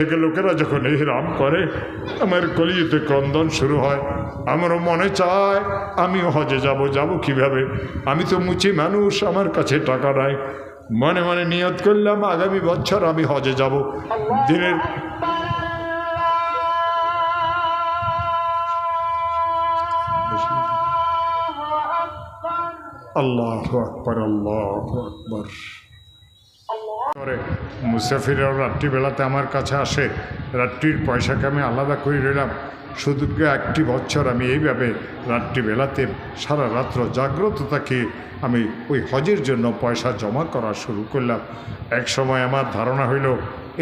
থেকে লোকেরা যখন এই রাম করে, আমার কলিতে ক্রন্দন শুরু হয়। আমারও মনে চায়, আমিও হজে যাব যাব কীভাবে? আমি তো মুচি মানুষ, আমার কাছে টাকা নাই। মনে মনে নিয়ত করলাম, আগামী বছর আমি হজে যাব। দিনের আল্লাহ আকবর আল্লাহ আকবর। করে মুসাফিরাও রাত্রিবেলাতে আমার কাছে আসে। রাত্রির পয়সাকে আমি আলাদা করে রইলাম শুধু একটি বছর আমি এইভাবে রাত্রিবেলাতে সারা রাত্র জাগ্রত থাকি। আমি ওই হজের জন্য পয়সা জমা করা শুরু করলাম। এক সময় আমার ধারণা হইল,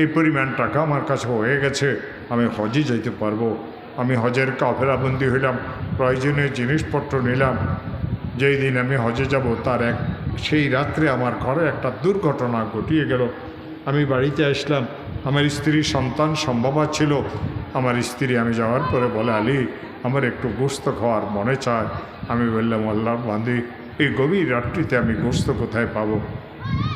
এই পরিমাণ টাকা আমার কাছে হয়ে গেছে, আমি হজে যেতে পারব। আমি হজের কাফেরাবন্দি হইলাম, প্রয়োজনীয় জিনিসপত্র নিলাম। যেই দিন আমি হজে যাব, তার এক সেই রাত্রে আমার ঘরে একটা দুর্ঘটনা ঘটিয়ে গেল। আমি বাড়িতে আসলাম। আমার স্ত্রী সন্তান সম্ভবা ছিল। আমার স্ত্রী আমি যাওয়ার পরে বলে, আলী, আমার একটু গোস্ত খাওয়ার মনে চায়। আমি বললাম, আল্লাহ বান্ধি এই গভীর রাত্রিতে আমি গোস্ত কোথায় পাবো?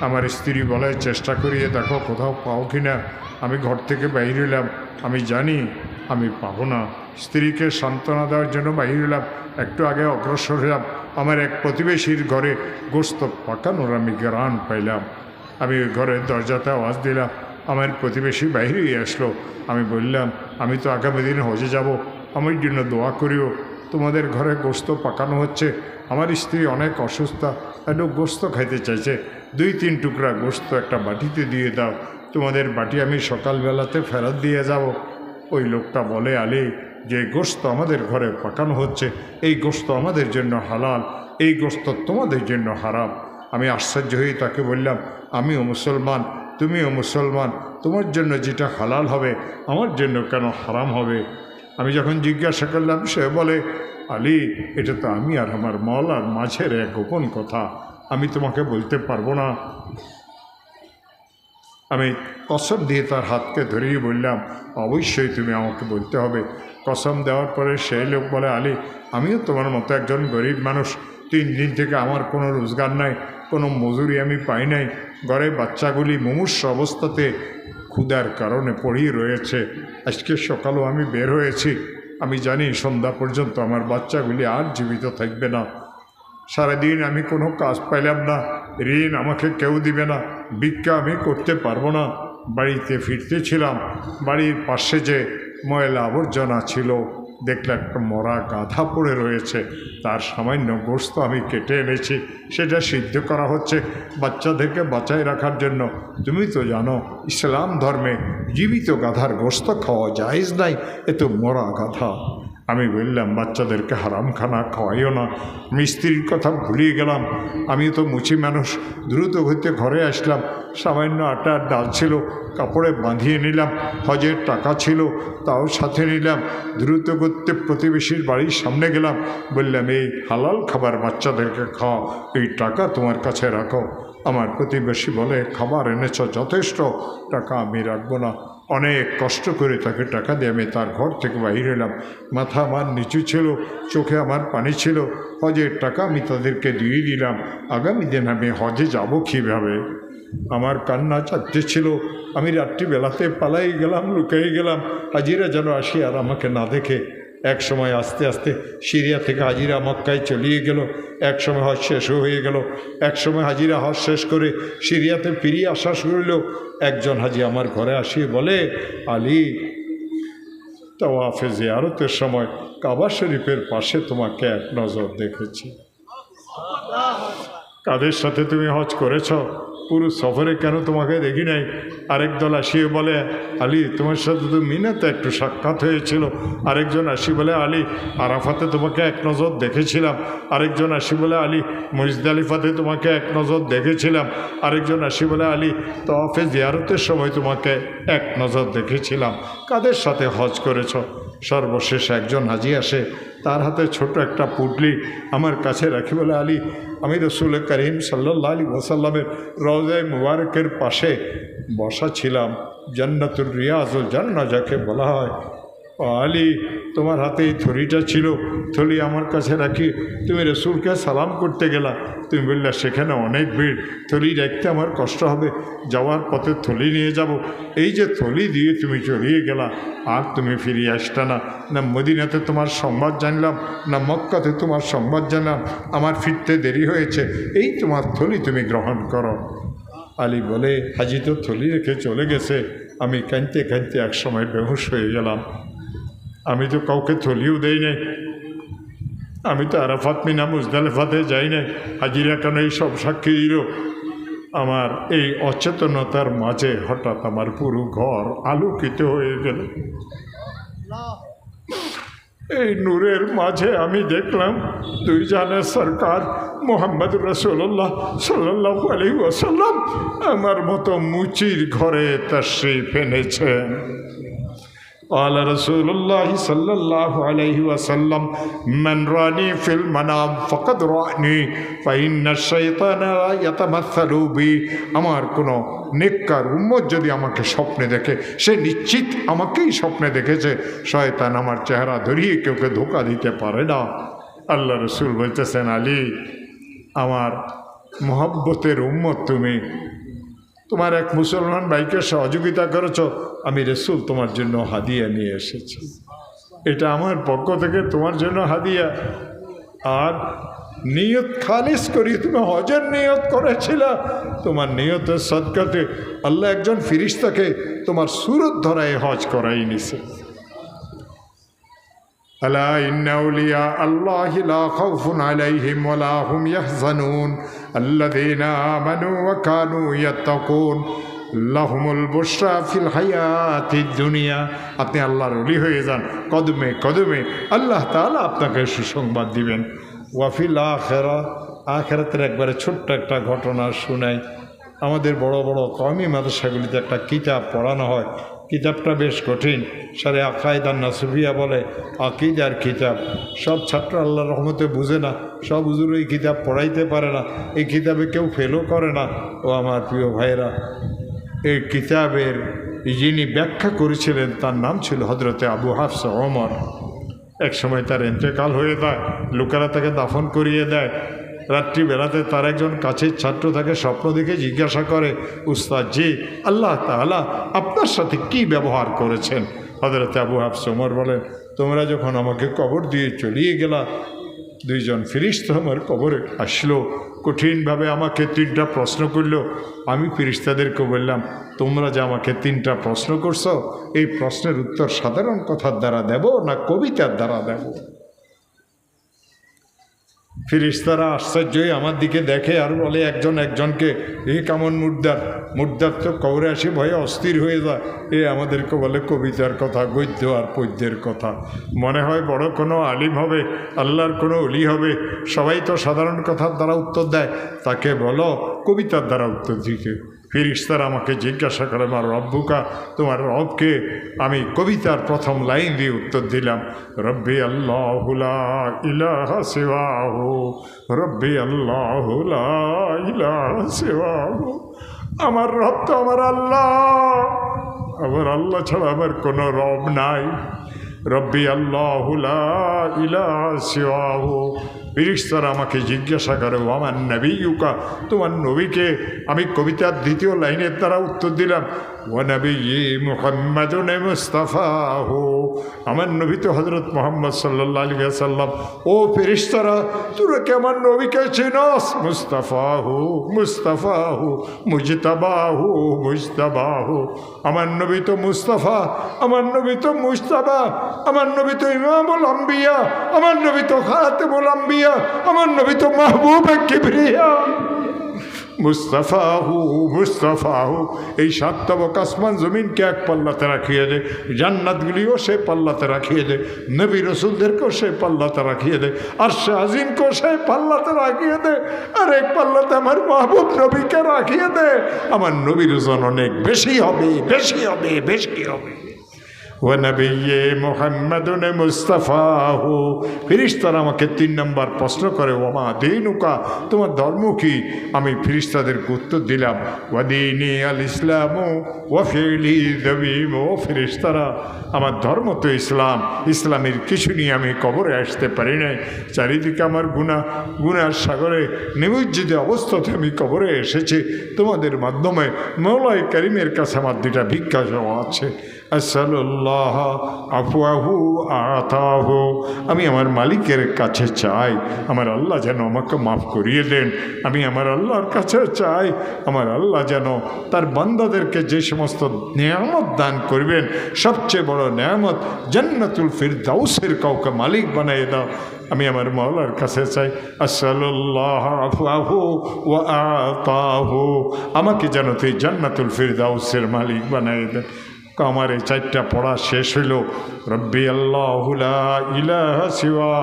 আমার স্ত্রী বলে, চেষ্টা করিয়ে দেখো কোথাও পাও কি না আমি ঘর থেকে বাইরে হইলাম আমি জানি আমি পাবো না। স্ত্রীকে সান্ত্বনা দেওয়ার জন্য বাইর হইলাম। একটু আগে অগ্রসর হলাম আমার এক প্রতিবেশীর ঘরে গোস্ত পাকানোর আমি গ্রান পাইলাম। আমি ওই ঘরের দরজাতে আওয়াজ দিলাম। আমার প্রতিবেশী বাইরেই আসলো। আমি বললাম, আমি তো আগামী দিন হজে যাব। আমার জন্য দোয়া করিও। তোমাদের ঘরে গোস্ত পাকানো হচ্ছে। আমার স্ত্রী অনেক অসুস্থ। একটু গোস্ত খাইতে চাইছে। দুই তিন টুকরা গোস্ত একটা বাটিতে দিয়ে দাও। তোমাদের বাটি আমি সকালবেলাতে ফেরত দিয়ে যাব। ওই লোকটা বলে, আলী যে গোস্ত আমাদের ঘরে পাকানো হচ্ছে, এই গোস্ত আমাদের জন্য হালাল, এই গোস্ত তোমাদের জন্য হারাম। আমি আশ্চর্য হয়ে তাকে বললাম, আমিও মুসলমান, তুমিও মুসলমান, তোমার জন্য যেটা হালাল হবে, আমার জন্য কেন হারাম হবে? আমি যখন জিজ্ঞাসা করলাম, সে বলে, আলী, এটা তো আমি আর আমার মল আর মাঝের এক গোপন কথা, আমি তোমাকে বলতে পারব না। আমি কসম দিয়ে তার হাতকে ধরিয়ে বললাম, অবশ্যই তুমি আমাকে বলতে হবে। কসম দেওয়ার পরে সেই লোক বলে, আলী, আমিও তোমার মতো একজন গরিব মানুষ। তিন দিন থেকে আমার কোনো রোজগার নাই, কোনো মজুরি আমি পাই নাই। ঘরে বাচ্চাগুলি মুমূর্ষ অবস্থাতে ক্ষুধার কারণে পড়িয়ে রয়েছে। আজকে সকালেও আমি বের হয়েছি। আমি জানি সন্ধ্যা পর্যন্ত আমার বাচ্চাগুলি আর জীবিত থাকবে না। সারাদিন আমি কোনো কাজ পাইলাম না। ঋণ আমাকে কেউ দিবে না। ভিক্ষা আমি করতে পারব না। বাড়িতে ফিরতেছিলাম। বাড়ির পাশে যে ময়লা আবর্জনা ছিল দেখলে একটা মরা গাধা পড়ে রয়েছে। তার সামান্য গোস্ত আমি কেটে এনেছি। সেটা সিদ্ধ করা হচ্ছে বাচ্চাদেরকে বাঁচায় রাখার জন্য। তুমি তো জানো, ইসলাম ধর্মে জীবিত গাধার গোস্ত খাওয়া জায়েজ নাই। এ তো মরা গাধা। আমি বললাম, বাচ্চাদেরকে হারাম খানা খাওয়াইও না। মিস্ত্রির কথা ভুলিয়ে গেলাম। আমি তো মুচি মানুষ। দ্রুত হইতে ঘরে আসলাম। সামান্য আটার ডাল ছিল। কাপড়ে বাঁধিয়ে নিলাম। হজের টাকা ছিল, তাও সাথে নিলাম। দ্রুত করতে প্রতিবেশীর বাড়ির সামনে গেলাম। বললাম, এই হালাল খাবার বাচ্চাদেরকে খাওয়া এই টাকা তোমার কাছে রাখো। আমার প্রতিবেশী বলে, খাবার এনেছ যথেষ্ট। টাকা আমি রাখব না। অনেক কষ্ট করে তাকে টাকা দিয়ে আমি তার ঘর থেকে বাহির এলাম। মাথা আমার নিচু ছিল, চোখে আমার পানি ছিল। হজের টাকা আমি তাদেরকে দিয়ে দিলাম। আগামী দিন আমি হজে যাব কীভাবে? আমার কান্না চাচ্ছে ছিল। আমি রাত্রিবেলাতে পালাই গেলাম, লুকাই গেলাম। হাজিরা যেন আসি আর আমাকে না দেখে এক সময় আস্তে আস্তে সিরিয়া থেকে হাজিরা মক্কায় চলিয়ে গেল। এক সময় হজ শেষ হয়ে গেল। এক সময় হাজিরা হজ শেষ করে সিরিয়াতে ফিরিয়ে আসা শুরু একজন হাজি আমার ঘরে আসিয়ে বলে, আলী, তাওয়াফে জিয়ারতের সময় কাবা শরীফের পাশে তোমাকে এক নজর দেখেছি। কাদের সাথে তুমি হজ করেছ? পুরো সফরে কেন তোমাকে দেখি নাই? আরেক দল আসিয়ে বলে, আলী, তোমার সাথে তো মিনাতে একটু সাক্ষাৎ হয়েছিল। আরেকজন আসি বলে, আলী, আরাফাতে তোমাকে এক নজর দেখেছিলাম। আরেকজন আসি বলে, আলী মুজদালিফাতে তোমাকে এক নজর দেখেছিলাম। আরেকজন আসি বলে, আলী তফে জিয়ারতের সময় তোমাকে এক নজর দেখেছিলাম। কাদের সাথে হজ করেছ? সর্বশেষ একজন হাজি আসে, তার হাতে ছোট একটা পুটলি আমার কাছে রাখি বলে, আলী, আমি রসুল করিম সাল্লাহ আলী ওসাল্লামের রওজায় মুবারকের পাশে বসা ছিলাম। জান্নাতুর ও জান্না যাকে বলা হয়। আলী, তোমার হাতে এই থলিটা ছিল। থলি আমার কাছে রাখি। তুমি রসুলকে সালাম করতে গেলা। তুমি বললে, সেখানে অনেক ভিড়। থলি রাখতে আমার কষ্ট হবে। যাওয়ার পথে থলি নিয়ে যাব। এই যে থলি দিয়ে তুমি চলিয়ে গেলা, আর তুমি ফিরিয়ে আসতে না। না মদিনাতে তোমার সংবাদ জানলাম, না মক্কাতে তোমার সংবাদ জানলাম। আমার ফিরতে দেরি হয়েছে। এই তোমার থলি তুমি গ্রহণ করো। আলী বলে, হাজি তো থলি রেখে চলে গেছে। আমি কাঁদতে কাঁদতে এক সময় বেহুশ হয়ে গেলাম। আমি তো কাউকে থলিও দেই নাই। আমি তো আরাফাত মিনা মুজদালেফাতে যাই নাই। হাজিরা কেন এই সব সাক্ষী দিল? আমার এই অচেতনতার মাঝে হঠাৎ আমার পুরো ঘর আলোকিত হয়ে গেল। এই নূরের মাঝে আমি দেখলাম দুই জানের সরকার মোহাম্মদ রসোল্লাহ সাল্লাহ আলী আমার মতো মুচির ঘরে তশ্রিফ এনেছেন। قال رسول الله صلى الله عليه وسلم من راني في المنام فقد راني فإن الشيطان يتمثل بي আমার কোনো নেককার উম্মত যদি আমাকে স্বপ্নে দেখে সে নিশ্চিত আমাকেই স্বপ্নে দেখেছে শয়তান আমার চেহারা ধরিয়ে কেউকে ধোকা দিতে পারে না আল্লাহ রসুল বলতেছেন আলী আমার মহব্বতের উম্মত তুমি তোমার এক মুসলমান ভাইকে সহযোগিতা করেছ, আমি রেসুল তোমার জন্য হাদিয়া নিয়ে এসেছি। এটা আমার পক্ষ থেকে তোমার জন্য হাদিয়া। আর নিয়ত খালিস করি, তুমি হজের নিয়ত করেছিল, তোমার নিয়তের সৎকাতে আল্লাহ একজন ফিরিস্তাকে তোমার সুরত ধরায় হজ করাই নিছে। ألا إن أولياء الله لا خوف عليهم ولا هم يحزنون الذين آمنوا وكانوا يتقون লাহুমুল বুশরা ফিল হায়াতি দুনিয়া আপনি আল্লাহর অলি হয়ে যান কদমে কদমে আল্লাহ তাআলা আপনাকে সুসংবাদ দিবেন ওয়াফিল আখেরা আখেরাতের একবারে ছোট্ট একটা ঘটনা শোনাই আমাদের বড় বড় কমি মাদ্রাসাগুলিতে একটা কিতাব পড়ানো হয় কিতাবটা বেশ কঠিন। সারে আকায়দার নাসুফিয়া বলে, আকিদার কিতাব। সব ছাত্র আল্লাহর রহমতে বুঝে না, সব হুজুর এই কিতাব পড়াইতে পারে না, এই কিতাবে কেউ ফেলও করে না। ও আমার প্রিয় ভাইরা এই কিতাবের যিনি ব্যাখ্যা করেছিলেন, তার নাম ছিল হজরতে আবু হাফস ওমর। এক সময় তার এন্তেকাল হয়ে যায়, লোকেরা তাকে দাফন করিয়ে দেয়। রাত্রিবেলাতে তার একজন কাছের ছাত্র তাকে স্বপ্ন দেখে জিজ্ঞাসা করে উস্তাদ জি আল্লাহ তাআলা আপনার সাথে কি ব্যবহার করেছেন? হজরত আবু হাফস ওমর বলেন, তোমরা যখন আমাকে কবর দিয়ে চলিয়ে গেলা, দুইজন ফিরিস্ত আমার কবরে আসলো, কঠিনভাবে আমাকে তিনটা প্রশ্ন করল। আমি ফিরিস্তাদেরকে বললাম, তোমরা যে আমাকে তিনটা প্রশ্ন করছ, এই প্রশ্নের উত্তর সাধারণ কথার দ্বারা দেব না কবিতার দ্বারা দেব? ফিরিস্তারা আশ্চর্যই আমার দিকে দেখে আর বলে, একজন একজনকে, এ কেমন মুর্দার? মুর্দার তো কবরে আসি ভয়ে অস্থির হয়ে যায়। এ আমাদেরকে বলে, কবিতার কথা, গদ্য আর পদ্যের কথা। মনে হয় বড় কোনো আলিম হবে, আল্লাহর কোনো অলি হবে। সবাই তো সাধারণ কথার দ্বারা উত্তর দেয়। তাকে বলো, কবিতার দ্বারা উত্তর দিকে ফিরিস্তার আমাকে জিজ্ঞাসা করে আমার রব্বুকা, তোমার রবকে আমি কবিতার প্রথম লাইন দিয়ে উত্তর দিলাম, রব্বি আল্লাহুলা ইলাহা রব্বি সিওয়াহু, আমার রব তো আমার আল্লাহ আমার আল্লাহ ছাড়া আমার কোনো রব নাই, রব্বি আল্লাহুলা ইলাহা সিওয়াহু ফিরিস্তারা আমাকে জিজ্ঞাসা করে, ও আমার নবী ইউকা, তোমার নবীকে আমি কবিতার দ্বিতীয় লাইনের দ্বারা উত্তর দিলাম। নবী মোহাম্মদ মুস্তাফাহু। আমার নবী তো হজরত মোহাম্মদ সাল্লাহ আলী সাল্লাম ও ফিরিস্তারা তোরা কি আমার নবীকে চিনস? মুস্তাফাহু মুস্তাফাহু, মুজতাবাহু মুজতাবাহু। আমার নবী তো মুস্তাফা, আমার নবী তো মুস্তাবা আমার নবী তো ইমামুল আম্বিয়া, আমার নবী তো খাতেমুল আম্বিয়া, আমার নবী তো মাহবুব কিবরিয়া। মুস্তাফাহু মুস্তাফাহু, এই সাতবক আসমান জমিনকে এক পাল্লাতে রাখিয়ে দে, জান্নাতগুলিও সে পাল্লাতে রাখিয়ে দে, নবী রসুলদেরকেও সে পাল্লাতে রাখিয়ে দে, আর সে আজিমকেও সে পাল্লাতে রাখিয়ে দে, আর এক পাল্লাতে আমার মাহবুব নবীকে রাখিয়ে দে, আমার নবীর ওজন অনেক বেশি হবে বেশি হবে বেশি হবে। ওয়ানবিয়ে মোহাম্মদুন মুস্তাফাহু। ফিরিস্তারা আমাকে তিন নম্বর প্রশ্ন করে, ওমা দিনুকা, তোমার ধর্ম কি? আমি ফিরিস্তাদের উত্তর দিলাম, ওয়াদিনী আল ইসলাম ওয়াফিলি দবিম ও ফিরিস্তারা, আমার ধর্ম তো ইসলাম, ইসলামের কিছু নিয়ে আমি কবরে আসতে পারি নাই। চারিদিকে আমার গুণা গুনার সাগরে নিমজ্জিত অবস্থাতে আমি কবরে এসেছি। তোমাদের মাধ্যমে মৌলাই করিমের কাছে আমার দুটা ভিক্ষা আছে। আসাল্লাহ আফুয়াহু আতাহু। আমি আমার মালিকের কাছে চাই, আমার আল্লাহ যেন আমাকে মাফ করিয়ে দেন। আমি আমার আল্লাহর কাছে চাই, আমার আল্লাহ যেন তার বান্দাদেরকে যে সমস্ত নিয়ামত দান করবেন, সবচেয়ে বড় নিয়ামত জান্নাতুল ফিরদাউসের কাউকে মালিক বানিয়ে দাও। আমি আমার মৌলার কাছে চাই আসাল্লাহ আফুয়াহু ও আতাহু। আমাকে যেন তুই জান্নাতুল ফিরদাউসের মালিক বানিয়ে দেন। এই চারটা পড়া শেষ হইল। রব্বি আল্লাহ ওয়া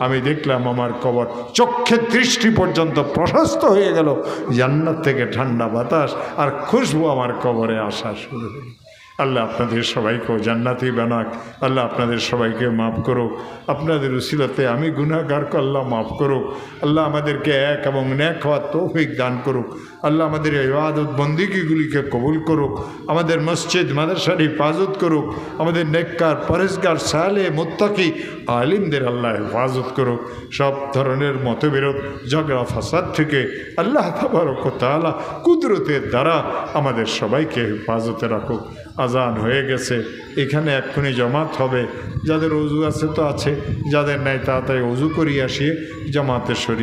আমি দেখলাম আমার কবর চক্ষের দৃষ্টি পর্যন্ত প্রশস্ত হয়ে গেল। জান্নাত থেকে ঠান্ডা বাতাস আর খুশবু আমার কবরে আসা শুরু হলো আল্লাহ আপনাদের সবাইকেও জান্নাতি বানাক। আল্লাহ আপনাদের সবাইকে মাফ করুক। আপনাদের উসিলাতে আমি গুণাগারকে আল্লাহ মাফ করুক। আল্লাহ আমাদেরকে এক এবং ন্যাক হওয়ার তৌফিক দান করুক। আল্লাহ আমাদের ইবাদত বন্দিগিগুলিকে কবুল করুক। আমাদের মসজিদ, মাদ্রাসার হিফাজত করুক। আমাদের নেককার, পরেশগার, সালে, মোত্তাকি আলিমদের আল্লাহ হেফাজত করুক। সব ধরনের মতবিরোধ, ঝগড়া, ফাসাদ থেকে আল্লাহ তাবারক তালা কুদরতের দ্বারা আমাদের সবাইকে হেফাজতে রাখুক। আজান হয়ে গেছে। এখানে এক্ষুনি জমাত হবে। যাদের অজু আছে তো আছে, যাদের নাই তাড়াতাড়ি অজু করিয়ে আসিয়ে জমাতের শরীর